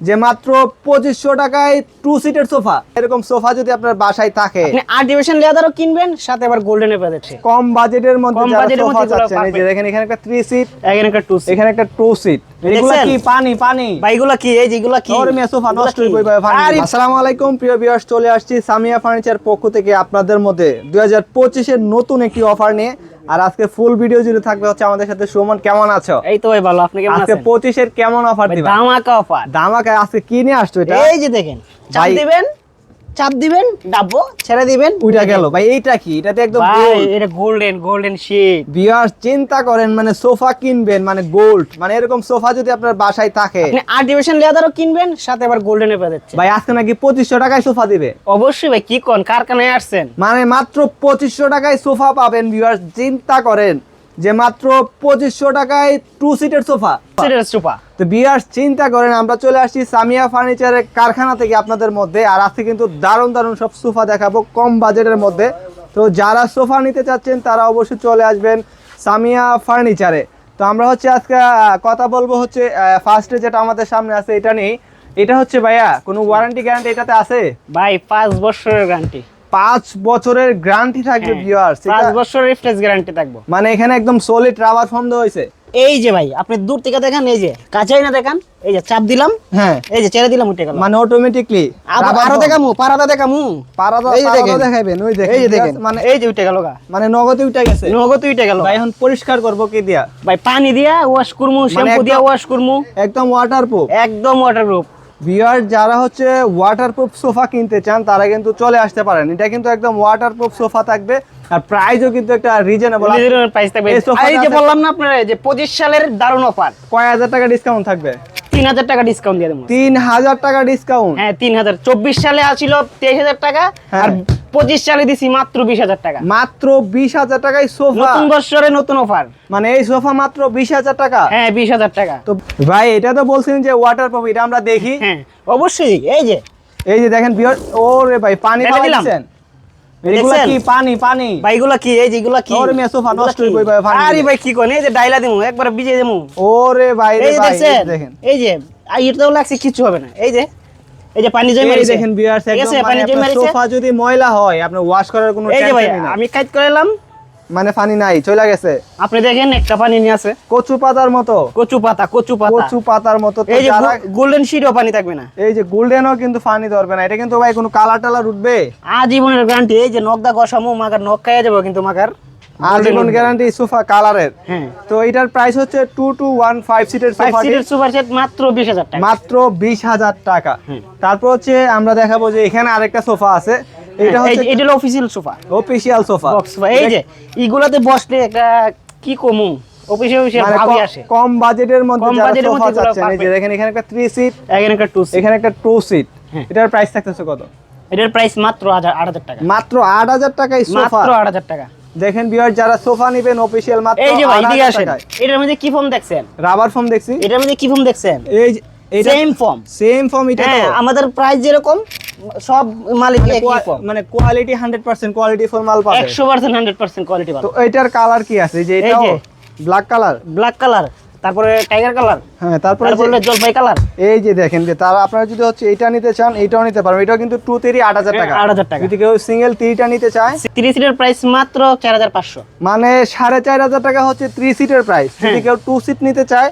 যে মাত্র পঁচিশশো টাকায় টু সিটের সোফা এরকম সোফা যদি আপনার বাসায় থাকে। আর্টিফিশিয়াল লেদারও কিনবেন সাথে আবার গোল্ডেনে কম বাজেটের মধ্যে যারা সোফা চাচ্ছেন এই যে দেখেন এখানে একটা থ্রি সিট এখানে একটা টু এখানে একটা টু সিট এগুলো? কি? পানি পানি। ভাই এগুলা কি? এই যেগুলা কি? ওর মেয়ে সোফা নষ্ট? হয়ে যাবে পানি আসসালামু আলাইকুম প্রিয় ভিউয়ার্স চলে আসছি সামিয়া ফার্নিচার পক্ষ থেকে আপনাদের মধ্যে। 2025 এর নতুন একটি অফার নিয়ে। আর আজকে ফুল ভিডিও জুড়ে থাকবে হচ্ছে আমাদের সাথে সুমন কেমন আছো? এই তো ভাই ভালো আপনি কেমন আছেন আজকে আছেন? 25 এর কেমন অফার দিবা? ধামাকা অফার ধামাকা আজকে কি নিয়ে আসছো এটা? এই যে দেখেন চাপ দিবেন চাপ দিবেন ডাববো ছেড়ে দিবেন। উইটা গেল। ভাই এইটা কি? এটাতে একদম ভাই এটা গোল্ডেন গোল্ডেন শীট ভিউয়ার্স চিন্তা করেন মানে সোফা কিনবেন মানে গোল্ড মানে এরকম সোফা যদি আপনার বাসায় থাকে। আপনি আর্টিফিশিয়াল লেদারও কিনবেন সাথে আবার গোল্ডেনে পেয়ে যাচ্ছে ভাই আজকে নাকি পঁচিশশো টাকায় সোফা দিবে। অবশ্যই ভাই কি কোন কারখানায় আসছেন? মানে মাত্র পঁচিশশো টাকায় সোফা পাবেন ভিউয়ার্স চিন্তা করেন। যে মাত্র পঁচিশশো টাকায় টু সিটের সোফা সুপা তো বিয়ার্স চিন্তা করেন আমরা চলে আসছি সামিয়া ফার্নিচারের কারখানা থেকে আপনাদের মধ্যে আর আজকে কিন্তু দারুণ দারুণ সব সোফা দেখাবো কম বাজেটের মধ্যে। তো যারা সোফা নিতে চাচ্ছেন তারা অবশ্যই চলে আসবেন সামিয়া ফার্নিচারে তো আমরা হচ্ছে আজকে কথা বলব হচ্ছে ফার্স্টে যেটা আমাদের সামনে আছে এটা নেই। এটা হচ্ছে ভাইয়া কোনো ওয়ারেন্টি গ্যারান্টি এটাতে আছে? ভাই পাঁচ বছরের গ্যারান্টি পাঁচ বছরের গ্যারান্টি থাকবে ভিউয়ার্স হ্যাঁ, পাঁচ বছরের রিফ্রেশ গ্যারান্টি থাকব। মানে এখানে একদম সলিড রাবার ফর্ম দেওয়া হয়েছে। এই যে ভাই আপনি দূর থেকে দেখেন এই যে কাছেই না দেখেন এই যে চাপ দিলাম হ্যাঁ। এই যে ছেড়ে দিলাম উঠে গেল। মানে অটোমেটিকলি আবার আরও দেখামু পারাদা দেখামু। পারাদা এই দেখেন। ওই দেখেন। এই যে দেখেন মানে এই যে উঠে গেল গা। মানে নগদে উঠে গেছে। নগদ উঠে গেল। ভাই এখন পরিষ্কার করব কি দিয়া? ভাই পানি দিয়া ওয়াশ করমু শ্যাম্পু দিয়া ওয়াশ করমু। একদম ওয়াটারপ্রুফ একদম ওয়াটারপ্রুফ ভিউয়ার যারা হচ্ছে ওয়াটারপ্রুফ সোফা কিনতে চান তারা কিন্তু চলে আসতে পারেন। এটা কিন্তু একদম ওয়াটারপ্রুফ সোফা থাকবে আর প্রাইসও কিন্তু একটা রিজনেবল রিজনেবল প্রাইস থাকবে। এই সোফা এই যে বললাম না আপনারা যে 25 সালের দারুণ অফার কয় হাজার টাকা ডিসকাউন্ট থাকবে? 3000 টাকা ডিসকাউন্ট দিয়ে দেবো। তিন হাজার টাকা ডিসকাউন্ট হ্যাঁ 3000 24 সালে আছিল 23000 টাকা হ্যাঁ। আর 25 সালে দিছি মাত্র 20000 টাকা। মাত্র বিশ হাজার টাকায় সোফা। নতুন বছরে নতুন অফার মানে এই সোফা মাত্র বিশ হাজার টাকা? হ্যাঁ 20000 টাকা। তো ভাই এটা তো বলছেন যে ওয়াটারপ্রুফ এটা আমরা দেখি। হ্যাঁ অবশ্যই এই যে। এই যে দেখেন ওরে ভাই পানি পাওয়া দিলাম। দিচ্ছেন এগুলা কি? পানি পানি। ভাইগুলা কি? এই যেগুলা কি? ওরে নষ্ট পানি আরে ভাই কি কোন এই যে ডাইলা দিমু একবার ভিজে দিমু। ওরে ভাই রে ভাই দেখেন। এই যে লাগছে কিছু হবে না। এই যে এই যে পানি জমে এই দেখেন ভিউয়ার্স একদম মানে পানি জমে আপনার সোফা যদি ময়লা হয় আপনার ওয়াশ করার কোনো এই যে ভাই নাই আমি কাজ করালাম মানে পানি নাই চলে গেছে। আপনি দেখেন একটা পানি নিয়ে আছে। কচু পাতার মতো। কচু পাতা কচু পাতা। কচু পাতার মতো এই যে গোল্ডেন শিটও পানি থাকবে না। এই যে গোল্ডেনও কিন্তু পানি ধরবে না। এটা কিন্তু ভাই কোনো কালার টালার উঠবে? আজীবনের গ্যারান্টি এই যে নকদা গসামু মাগার নখ খাইয়া যাব কিন্তু মাগার। আজীবন গ্যারান্টি সোফা কালারের হ্যাঁ। তো এটার প্রাইস হচ্ছে টু টু ওয়ান ফাইভ সিটের ফাইভ সোফা সিটের সুপার সেট মাত্র বিশ হাজার টাকা। মাত্র বিশ হাজার টাকা। তারপর হচ্ছে আমরা দেখাবো যে এখানে আরেকটা সোফা আছে। এটা হ্যাঁ, হচ্ছে এটা হলো official sofa official sofa box sofa এই যে ইগুলাতে বসলে একটা কি কমু? মানে কম বাজেটের মধ্যে সোফা দেখেন এখানে একটা থ্রি সিট এখানে একটা টু এখানে একটা টু সিট হ্যাঁ। এটার প্রাইস থাকতেছে কত? এটার প্রাইস মাত্র আট হাজার টাকা। মাত্র আট হাজার টাকায় মাত্র আট হাজার টাকা। দেখেন বিয়ার যারা সোফা নেবেন অফিসিয়াল মাত্র এই যে ভাই এদিকে 8,000 আসেন এটার মধ্যে কি ফর্ম দেখছেন? রাবার ফর্ম দেখছি। এটার মধ্যে কি ফর্ম দেখছেন? এই সেম ফর্ম সেম ফর্ম এটা হ্যাঁ তো। আমাদের প্রাইস যেরকম সব মালিক মানে একই ফর্ম মানে কোয়ালিটি হান্ড্রেড পার্সেন্ট কোয়ালিটি ফর মাল পাবে। একশো পার্সেন্ট হান্ড্রেড পার্সেন্ট কোয়ালিটি তো এটার কালার কি আছে? যে এই এটা যে। ব্ল্যাক কালার ব্ল্যাক কালার তারপরে টাইগার কালার হ্যাঁ তারপরে হলো জলপাই কালার এই যে দেখেন যে তারা আপনারা যদি হচ্ছে এটা নিতে চান এটাও নিতে পারবেন। এটাও কিন্তু টু তিরি আট হাজার টাকা। হ্যাঁ, 8,000 টাকা। যদি কেউ সিঙ্গেল তিরিটা নিতে চায় তিরিশ সিটের প্রাইস মাত্র চার হাজার পাঁচশো। মানে সাড়ে চার হাজার টাকা হচ্ছে থ্রি সিটের প্রাইস যদি। কেউ টু সিট নিতে চায়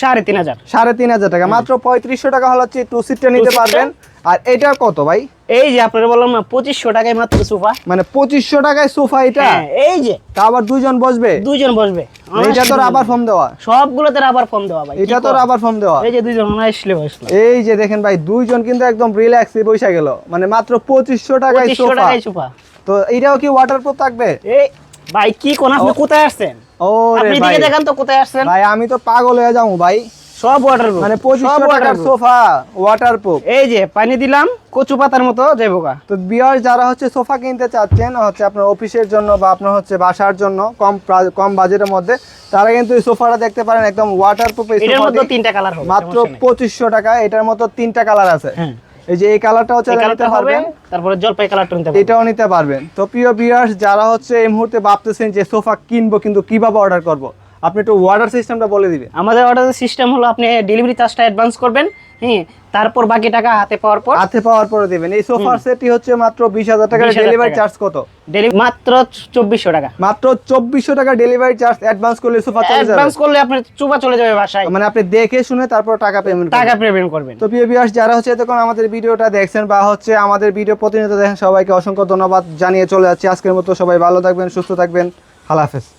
সাড়ে তিন হাজার। সাড়ে তিন হাজার টাকা। মাত্র পঁয়ত্রিশশো টাকা হলো হচ্ছে টু সিটটা নিতে পারবেন। আর এটা কত ভাই? এই যে আপনারা বললাম না পঁচিশশো টাকায় মাত্র সোফা। মানে পঁচিশশো টাকায় সোফা এটা? হ্যাঁ এই যে। তা আবার দুজন বসবে? দুইজন বসবে। এটা তো রাবার ফর্ম দেওয়া? সবগুলোতে রাবার ফর্ম দেওয়া ভাই এটা তো? রাবার ফর্ম দেওয়া? এই যে দুইজন আসলে বসল। এই যে দেখেন ভাই দুইজন কিন্তু একদম রিল্যাক্সে বসে গেল। মানে মাত্র পঁচিশশো টাকায় সোফা। টাকায় সোফা। তো এটাও কি ওয়াটারপ্রুফ থাকবে? এই ভাই কি কোন আপনি কোথায় আসছেন? ও রে ভাই। দেখান তো কোথায় আসছেন। ভাই আমি তো পাগল হয়ে যাব ভাই। সব ওয়াটার মানে টাকার সোফা ওয়াটারপ্রুফ এই যে পানি দিলাম কচু পাতার মতো যাইবো গা। তো বিয়ার যারা হচ্ছে সোফা কিনতে চাচ্ছেন হচ্ছে আপনার অফিসের জন্য বা আপনার হচ্ছে বাসার জন্য কম কম বাজেটের মধ্যে তারা কিন্তু এই সোফাটা দেখতে পারেন একদম ওয়াটারপ্রুফ এই এটার মধ্যে তিনটা কালার হবে মাত্র। পঁচিশশো টাকা এটার মতো তিনটা কালার আছে। হ্যাঁ। এই যে এই কালারটা নিতে পারবেন তারপরে জলপাই কালারটা নিতে পারবেন। এটাও নিতে পারবেন। তো প্রিয় বিয়ার্স যারা হচ্ছে এই মুহূর্তে ভাবতেছেন যে সোফা কিনবো কিন্তু কীভাবে অর্ডার করব। আপনি একটু ওয়াটার সিস্টেমটা বলে দিবেন আমাদের অর্ডারের সিস্টেম হলো আপনি ডেলিভারি চার্জটা অ্যাডভান্স করবেন হ্যাঁ তারপর বাকি টাকা হাতে পাওয়ার পর। হাতে পাওয়ার পরে দিবেন। এই সোফার সেটটি হচ্ছে মাত্র বিশ হাজার টাকা ডেলিভারি চার্জ কত? মাত্র চব্বিশশো টাকা। মাত্র চব্বিশশো টাকা ডেলিভারি চার্জ অ্যাডভান্স করলে সোফা চলে যাবে। অ্যাডভান্স করলে আপনার চুপা চলে যাবে বাসায়। মানে আপনি দেখে শুনে তারপর টাকা পেমেন্ট টাকা পেমেন্ট করবেন। তো প্রিয় ভিউয়ার্স যারা হচ্ছে এতক্ষণ আমাদের ভিডিওটা দেখছেন বা হচ্ছে আমাদের ভিডিও প্রতিনিয়ত দেখেন সবাইকে অসংখ্য ধন্যবাদ জানিয়ে চলে যাচ্ছি। আজকের মতো সবাই ভালো থাকবেন সুস্থ থাকবেন। আল্লাহ হাফেজ।